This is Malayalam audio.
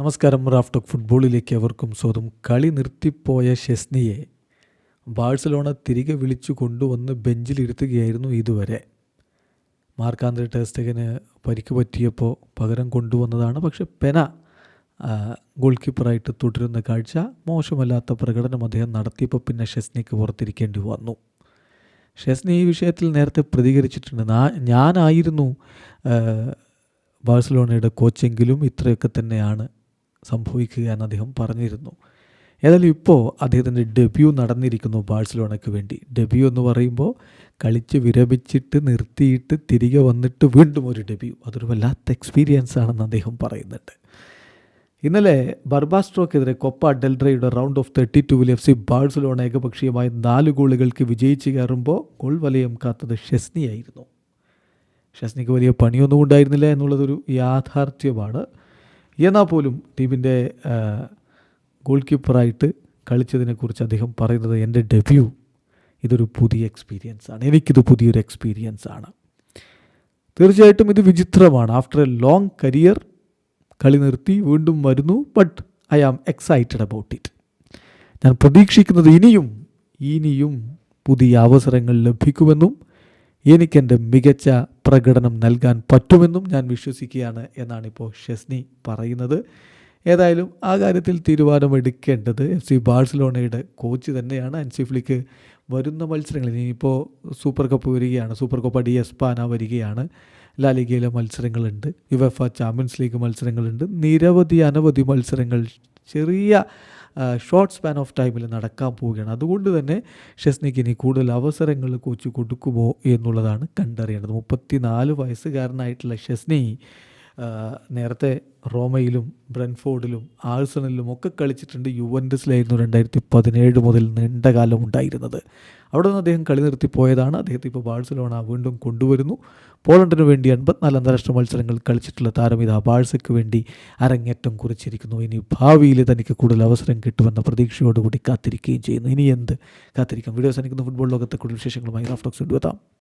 നമസ്കാരം റാഫ്റ്റോക്ക് ഫുട്ബോളിലേക്ക് അവർക്കും സ്വന്തം കളി നിർത്തിപ്പോയ ഷെസ്നിയെ ബാഴ്സലോണ തിരികെ വിളിച്ചു കൊണ്ടുവന്ന് ബെഞ്ചിലിരുത്തുകയായിരുന്നു ഇതുവരെ. മാർക്കാന്തര ടെസ്റ്റകന് പരിക്ക് പറ്റിയപ്പോൾ പകരം കൊണ്ടുവന്നതാണ്. പക്ഷെ പെന ഗോൾ കീപ്പറായിട്ട് തുടരുന്ന കാഴ്ച മോശമല്ലാത്ത പ്രകടനം അദ്ദേഹം നടത്തിയപ്പോൾ പിന്നെ ഷെസ്നിക്ക് പുറത്തിരിക്കേണ്ടി വന്നു. ഷെസ്നി ഈ വിഷയത്തിൽ നേരത്തെ പ്രതികരിച്ചിട്ടുണ്ട്. ഞാനായിരുന്നു ബാഴ്സലോണയുടെ കോച്ചെങ്കിലും ഇത്രയൊക്കെ തന്നെയാണ് സംഭവിക്കുക എന്ന് അദ്ദേഹം പറഞ്ഞിരുന്നു. ഏതായാലും ഇപ്പോൾ അദ്ദേഹത്തിന്റെ ഡെബ്യൂ നടന്നിരിക്കുന്നു ബാഴ്സലോണയ്ക്ക് വേണ്ടി. ഡെബ്യൂ എന്ന് പറയുമ്പോൾ കളിച്ച് വിരമിച്ചിട്ട് നിർത്തിയിട്ട് തിരികെ വന്നിട്ട് വീണ്ടും ഒരു ഡെബ്യൂ അതൊരു വല്ലാത്ത എക്സ്പീരിയൻസ് ആണെന്ന് അദ്ദേഹം പറയുന്നുണ്ട്. ഇന്നലെ ബർബാസ്ട്രോക്കെതിരെ കൊപ്പ ഡെൽഡ്രയുടെ റൗണ്ട് ഓഫ് തേർട്ടി ടൂവിൽ എഫ് സി ബാഴ്സലോണ ഏകപക്ഷീയമായി നാല് ഗോളുകൾക്ക് വിജയിച്ച് കയറുമ്പോൾ ഗോൾ വലയം കാത്തത് ഷെസ്നിയായിരുന്നു ഷെസ്നിക്ക് വലിയ പണിയൊന്നും ഉണ്ടായിരുന്നില്ല എന്നുള്ളതൊരു യാഥാർത്ഥ്യമാണ്. എന്നാൽ പോലും ടീമിന്റെ ഗോൾ കീപ്പറായിട്ട് കളിച്ചതിനെക്കുറിച്ച് അദ്ദേഹം പറയുന്നത് എന്റെ ഡെബ്യൂ. ഇതൊരു പുതിയ എക്സ്പീരിയൻസ് ആണ്. എനിക്കിത് പുതിയൊരു എക്സ്പീരിയൻസ് ആണ്. തീർച്ചയായിട്ടും ഇത് വിചിത്രമാണ്. ആഫ്റ്റർ എ ലോങ് കരിയർ കളി നിർത്തി വീണ്ടും വരുന്നു but I am excited about it ഞാൻ പ്രതീക്ഷിക്കുന്നത് ഇനിയും ഇനിയും പുതിയ അവസരങ്ങൾ ലഭിക്കുമെന്നും എനിക്കെന്റെ മികച്ച പ്രകടനം നൽകാൻ പറ്റുമെന്നും ഞാൻ വിശ്വസിക്കുകയാണ് എന്നാണ് ഇപ്പോൾ ഷെസ്നി പറയുന്നത്. ഏതായാലും ആ കാര്യത്തിൽ തീരുമാനമെടുക്കേണ്ടത് എഫ് സി ബാഴ്സലോണയുടെ കോച്ച് തന്നെയാണ്. അൻസിഫ്ലിക്ക് വരുന്ന മത്സരങ്ങളിൽ ഇനിയിപ്പോൾ സൂപ്പർ കപ്പ് വരികയാണ്. സൂപ്പർ കപ്പ് ഡി എസ്പാന വരികയാണ്. ലാലിഗയിലെ മത്സരങ്ങളുണ്ട്. യുവഫ ചാമ്പ്യൻസ് ലീഗ് മത്സരങ്ങളുണ്ട്. നിരവധി അനവധി മത്സരങ്ങൾ ചെറിയ ഷോർട്ട് സ്പാൻ ഓഫ് ടൈമിൽ നടക്കാൻ പോവുകയാണ്. അതുകൊണ്ട് തന്നെ ഷെസ്നിക്ക് ഇനി കൂടുതൽ അവസരങ്ങൾ കോച്ച് കൊടുക്കുമോ എന്നുള്ളതാണ് കണ്ടറിയേണ്ടത്. മുപ്പത്തി നാല് വയസ്സുകാരനായിട്ടുള്ള ഷെസ്നി നേരത്തെ റോമയിലും ബ്രൻഫോർഡിലും ആഴ്സണലിലും ഒക്കെ കളിച്ചിട്ടുണ്ട് യുവൻഡസിലായിരുന്നു രണ്ടായിരത്തി പതിനേഴ് മുതൽ നീണ്ടകാലം ഉണ്ടായിരുന്നത്. അവിടെ നിന്ന് അദ്ദേഹം കളി നിർത്തി പോയതാണ്. അദ്ദേഹത്തെ ഇപ്പോൾ ബാഴ്സലോണ വീണ്ടും കൊണ്ടുവരുന്നു. പോളണ്ടിന് വേണ്ടി എൺപത്തിനാല് അന്താരാഷ്ട്ര മത്സരങ്ങൾ കളിച്ചിട്ടുള്ള താരം ഇത് ബാഴ്സയ്ക്ക് വേണ്ടി അരങ്ങേറ്റം കുറിച്ചിരിക്കുന്നു. ഇനി ഭാവിയിൽ തനിക്ക് കൂടുതൽ അവസരം കിട്ടുമെന്ന പ്രതീക്ഷയോടുകൂടി കാത്തിരിക്കുകയും ചെയ്യുന്നു. ഇനി എന്ത് കാത്തിരിക്കാം. വീഡിയോ സനിക്കുന്ന ഫുട്ബോൾ ലോകത്തെ കൂടുതൽ വിശേഷങ്ങളുമായി റാഫ്റ്റോക്സ് കൊണ്ടുവെത്താം